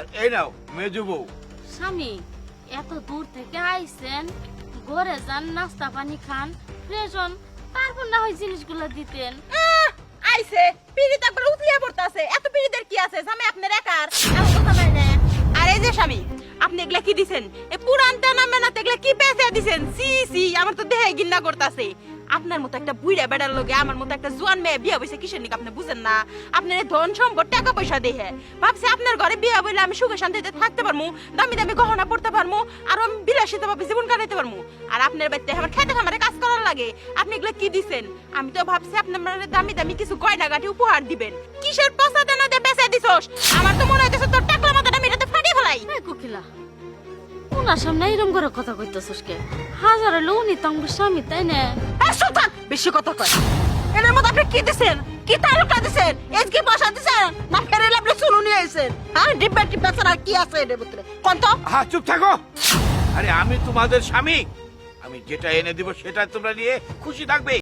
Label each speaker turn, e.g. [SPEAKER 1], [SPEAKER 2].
[SPEAKER 1] আর এই নাও মেজু বউ।
[SPEAKER 2] স্বামী এত দূর থেকে আইছেন ঘরে যান নাস্তা পানি খান প্রয়োজন তারপর না হয় জিনিসগুলো দিতেন।
[SPEAKER 3] আইছে পিড়িত একবার উতলিয়ে পড়তাছে। এত পিড়িতের কি আছে? স্বামী আপনার একার। এমন কথা নাই না। আর এই যে স্বামী আপনি এগুলা কি দিছেন? এ পুরানটা নামে না এগুলা কি পেঁচে দিছেন? সি সি আমার তো দেহে গিন্না করতাছে। আপনার মতো একটা বুইড়া বেড়ার লগে আমার মতো একটা জোয়ান মেয়ে বিয়ে বসে কিসের নিকে আপনি বুঝেন না? আপনার ধন সম্পদ, টাকা পয়সা দেহে। ভাবছে আপনার ঘরে বিয়ে বইলে আমি সুখে শান্তিতে থাকতে পারমু, দামি দামি গহনা পড়তে পারমু, আর আমি বিলাসিত ভাবে জীবন কাটাইতে পারমু। আর আপনার বাড়িতে আমার খেতে খামারে কাজ করার লাগে। আপনি এগুলা কি দিছেন? আমি তো ভাবছি আপনার দামি দামি কিছু গয়না গাঠি উপহার দিবেন। কিসের পয়সা দেনা দিয়ে বেচে দিছস? আমার তো মনে হইতেছে তোর টাকলা মাথাটা আমি এটাতে ফাটিয়ে ফেলাই।
[SPEAKER 2] কোকিলা ওনার সামনে এরম করে কথা কইতেছিস কে? হাজার হলো উনি তো আমার স্বামী তাই না?
[SPEAKER 3] এই সুলতান বেশি কথা কয় এর মধ্যে আপনি কি দিছেন? কি তালুকা দিছেন? এজ কি পয়সা দিছেন? না ফেরেলে আপনি শুনু নিয়ে আইছেন। হ্যাঁ ডিব্বা টিব্বা ছাড়া কি আছে এর ভিতরে? কোন তো?
[SPEAKER 1] হ্যাঁ চুপ থাকো! আরে আমি তোমাদের স্বামী। আমি যেটা এনে দিব সেটা তোমরা নিয়ে খুশি থাকবে।